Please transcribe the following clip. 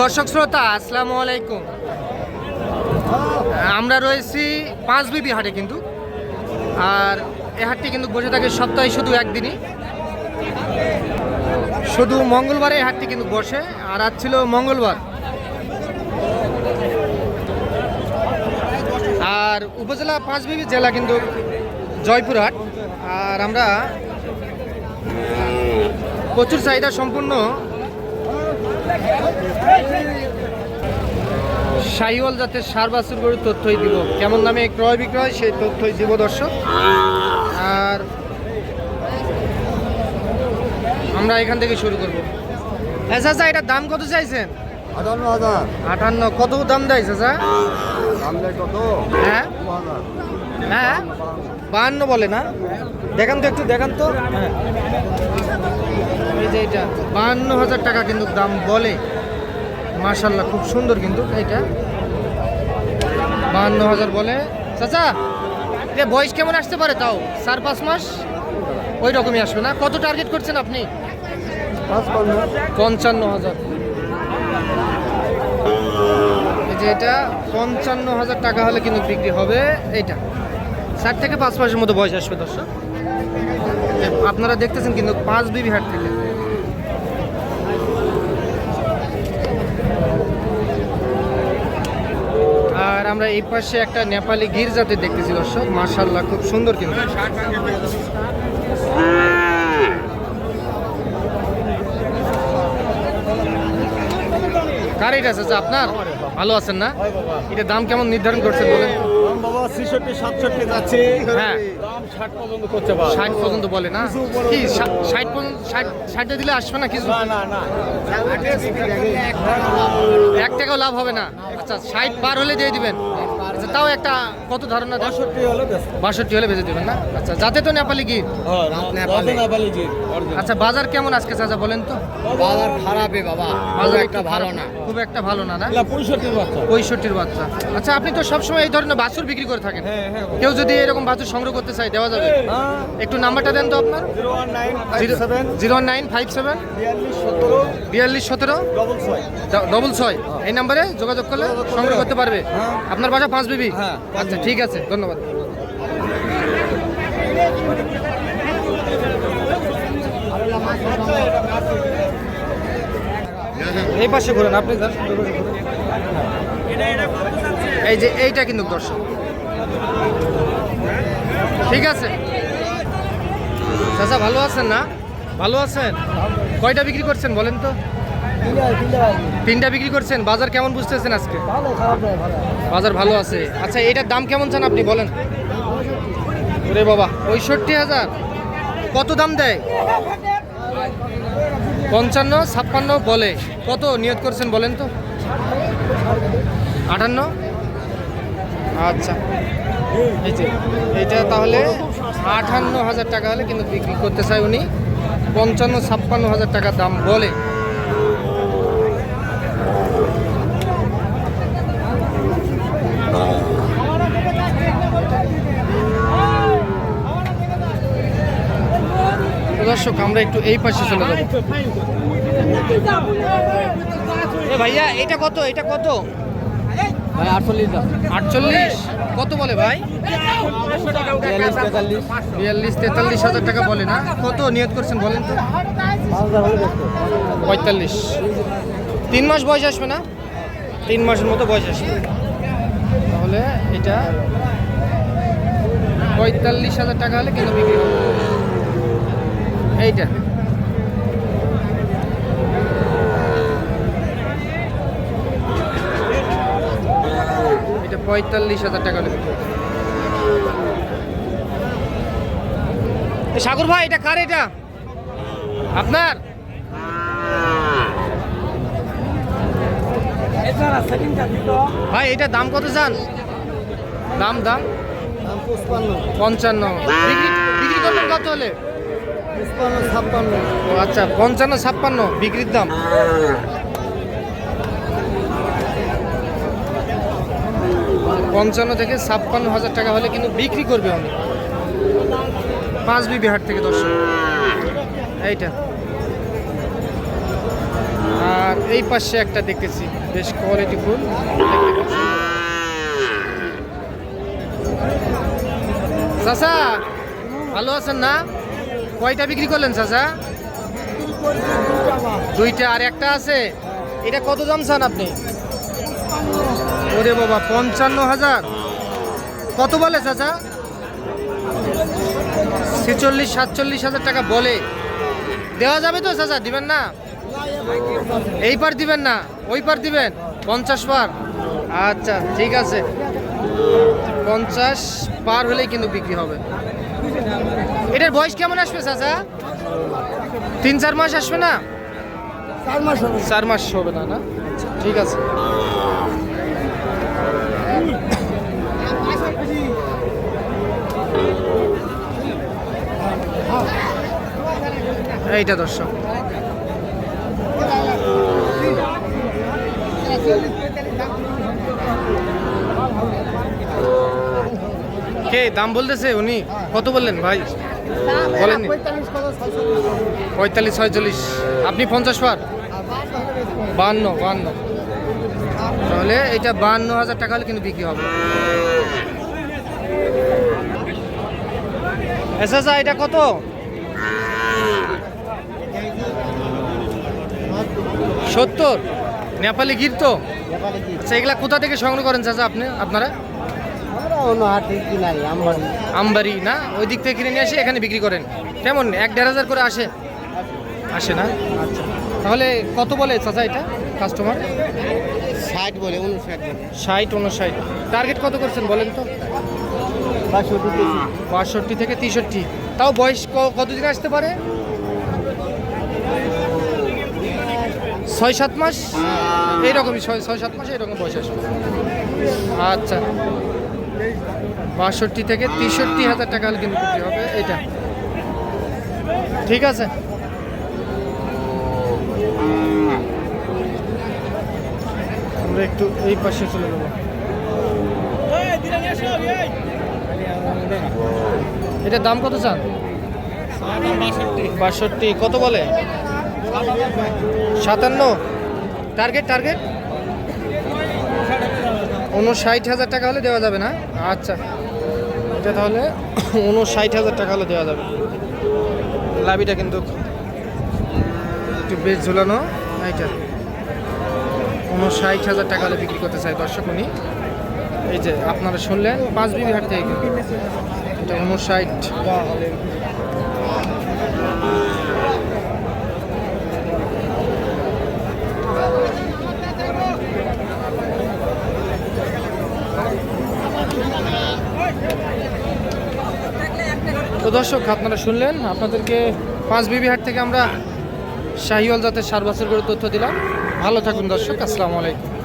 দর্শক শ্রোতা, আসসালামু আলাইকুম। আমরা রয়েছি পাঁচ বিবি হাটে কিন্তু। আর এ হাটটি কিন্তু বসে থাকে সপ্তাহে শুধু একদিনই। শুধু মঙ্গলবারে হাটটি কিন্তু বসে, আর আজ ছিল মঙ্গলবার। আর উপজেলা পাঁচ বিবি জেলা কিন্তু জয়পুরহাট আর আমরা প্রচুর চাহিদা সম্পূর্ণ শাহিওয়াল জাতের সার বাছুর গরুর তথ্যই দিব। কেমন দামে ক্রয় বিক্রয় সেই তথ্যই দিব দর্শক। আর আমরা এখান থেকে শুরু করব। হ্যাঁ চাচা এটার দাম কত চাইছেন? আটান্ন হাজার। আটান্ন। কত দাম দেয় চাচা? কত? হ্যাঁ। হ্যাঁ। বাহান্ন বলে না? দেখান তো একটু দেখান তো। হ্যাঁ। এই যে এটা বাহান্ন হাজার টাকা কিন্তু দাম বলে। মার্শাল্লাহ খুব সুন্দর কিন্তু এইটা বাহান্ন হাজার বলে। চাচা এ বয়স কেমন আসতে পারে তাও? চার পাঁচ মাস? ওই রকমই আসবে না? কত টার্গেট করছেন আপনি? পঞ্চান্ন হাজার এই যে এটা পঞ্চান্ন হাজার টাকা হলে কিন্তু বিক্রি হবে এইটা। চার থেকে পাঁচ মাসের মতো বয়স আসবে দর্শক। আপনারা দেখতেছেন কিন্তু পাঁচ বিবি হাট থেকে। আর আমরা এই পাশে একটা নেপালি গির্জাতে দেখতেছি, দর্শক। মার্শাল্লাহ খুব সুন্দর কিন্তু। কার এটা আছে আপনার? ভালো আছেন না? এটা দাম কেমন নির্ধারণ করছেন বলেন? দাম বাবা ছেষট্টি সাতষট্টি যাচ্ছে হ্যাঁ। দাম ষাট পর্যন্ত করতে ষাট পর্যন্ত বলে না? কি ষাট পর্যন্ত ষাট ষাটে দিলে আসবে না কিছু? না না না। এক টাকাও লাভ হবে না। আচ্ছা ষাট পার হলে দিয়ে দিবেন। তাও একটা কত ধারণা বাষট্টি হলে বাষট্টি হলে বেঁচে দেবেন না? আচ্ছা যাতে তো নেপালি গির। নেপালি। নেপালি আচ্ছা বাজার কেমন আজকে চাচা বলেন তো? বাজার খারাপে বাবা বাজার একটা ভালো না। খুব একটা ভালো না না? পঁয়ষট্টির বাচ্চা। পঁয়ষট্টির বাচ্চা। আচ্ছা আপনি তো সবসময় এই ধরনের বাছুর বিক্রি করে থাকেন। হ্যাঁ হ্যাঁ কেউ যদি এরকম বাছুর সংগ্রহ করতে চায় দেওয়া যাবে? একটু নাম্বারটা দেন তো আপনার। জিরো নাইন ফাইভ সেভেন বিয়াল্লিশ সতেরো ডবল ছয়। এই নাম্বারে যোগাযোগ করলে সংগ্রহ করতে পারবে। হ্যাঁ। আপনার বাসা পাঁচ বিবি হ্যাঁ, আচ্ছা ঠিক আছে ধন্যবাদ। এই পাশে ঘুরেন আপনি এই যে এইটা কিন্তু দর্শক। ঠিক আছে। চাচা ভালো আছেন না? ভালো আছেন? কয়টা বিক্রি করছেন বলেন তো? তিনটা বিক্রি করছেন, বাজার কেমন বুঝতেছেন আজকে? বাজার ভালো আছে। আচ্ছা এটার দাম কেমন চান আপনি, বলেন। ওরে বাবা, পঁয়ষট্টি হাজার। কত দাম দেয়? পঞ্চান্ন, ছাপ্পান্ন বলে। কত নিয়ত করছেন, বলেন তো। আটান্ন? আচ্ছা। এই যে, এটা তাহলে আটান্ন হাজার টাকা হলে কিন্তু বিক্রি করতে চায় উনি। পঞ্চান্ন, ছাপ্পান্ন হাজার টাকা দাম বলে। দর্শক আমরা একটু এই পাশে চলে যাব। ভাইয়া এটা কত? এটা কত? ভাই আটচল্লিশ দাম আটচল্লিশ? কত বলে ভাই? বিয়াল্লিশ তেতাল্লিশ বিয়াল্লিশ তেতাল্লিশ হাজার টাকা বলে না? কত নিয়ত করছেন বলেন তো? পঁয়তাল্লিশ। তিন মাস বয়স আসবে না? তিন মাসের মতো বয়স আসবে। তাহলে এটা পঁয়তাল্লিশ হাজার টাকা হলে কিন্তু বিক্রি এইটা। এটা পঁয়তাল্লিশ হাজার টাকা হলে বিক্রি সাগর ভাই, এটা কার এটা? আপনার? ভাই এটা দাম কত চান? দাম দাম? পঞ্চান্ন। বিক্রি করবেন কত হলে? ছাপ্পান্ন আচ্ছা পঞ্চান্ন, ছাপ্পান্ন, বিক্রির দাম। পঞ্চান্ন থেকে ছাপ্পান্ন হাজার টাকা হলে কিন্তু বিক্রি করবে আমি পাঁচ বিবি হাট থেকে দর্শক। এইটা। এই পাশে একটা দেখতেছি, বেশ কোয়ালিটি ফুল। চাচা, ভালো আছেন না? কয়টা বিক্রি করলেন চাচা? দুইটা আর একটা আছে? এটা কত দাম চান আপনি? ওরে বাবা, পঞ্চান্ন হাজার। কত বলে চাচা? ছেচল্লিশ, সাতচল্লিশ হাজার টাকা বলে। দেওয়া যাবে তো চাচা, দিবেন না? এই পার দিবেন না ওই পার দিবেন পঞ্চাশ পার। আচ্ছা ঠিক আছে। পঞ্চাশ পার হলেই কিন্তু বিক্রি হবে। এটার বয়স কেমন আসবে চাচা? তিন চার মাস আসবে না? চার মাস হবে। চার মাস হবে না না? ঠিক আছে। এইটা দর্শক। কে দাম বলতেছে উনি? কত বললেন ভাই? বলেননি। পঁয়তাল্লিশ, ছয়চল্লিশ। আপনি পঞ্চাশ পার? বান্ন বান্ন। তাহলে এটা বান্ন হাজার টাকা হলে কিন্তু বিক্রি হবে। এসএসআ এটা কত? সত্তর। নেপালি গির তো? আচ্ছা এগুলা কোথা থেকে সংগ্রহ করেন চাচা আপনি আপনারা? আমবাড়ি। না? ওই দিক থেকে কিনে নিয়ে এসে এখানে বিক্রি করেন। কেমন? এক দেড় হাজার করে আসে? আসে না? আচ্ছা। তাহলে কত বলে চাচা এটা কাস্টমার ষাট বলে উনষাট ষাট উনষাট। টার্গেট কত করছেন বলেন তো? বাষট্টি থেকে তেষট্টি। তাও বয়স কতদিন আসতে পারে? ছয় সাত মাস? এইরকমই ছয় ছয় সাত মাস এইরকম বয়স আসবে। আচ্ছা। বাষট্টি থেকে তেষট্টি হাজার টাকা হলে কিন্তু বিক্রি হবে এটা ঠিক আছে। আমরা একটু এই পাশে চলে যাব। এটার দাম কত চান বাষট্টি। কত বলে? সাতান্ন। টার্গেট টার্গেট উনষাট হাজার টাকা হলে দেওয়া যাবে না? আচ্ছা। এটা তাহলে উনষাট হাজার টাকা হলে দেওয়া যাবে। লাভিটা কিন্তু একটু বেশ ঝুলানো। এইটা। উনষাট হাজার টাকা হলে বিক্রি করতে চাই দর্শক উনি। এই যে আপনারা শুনলেন পাঁচ বিঘি হাট থেকে। এটা উনষাট। তো দর্শক, আপনারা শুনলেন, আপনাদেরকে পাঁচ বিবি হাট থেকে আমরা শাহিওয়াল জাতের সার করে তথ্য দিলাম। ভালো থাকুন দর্শক, আসসালামু আলাইকুম।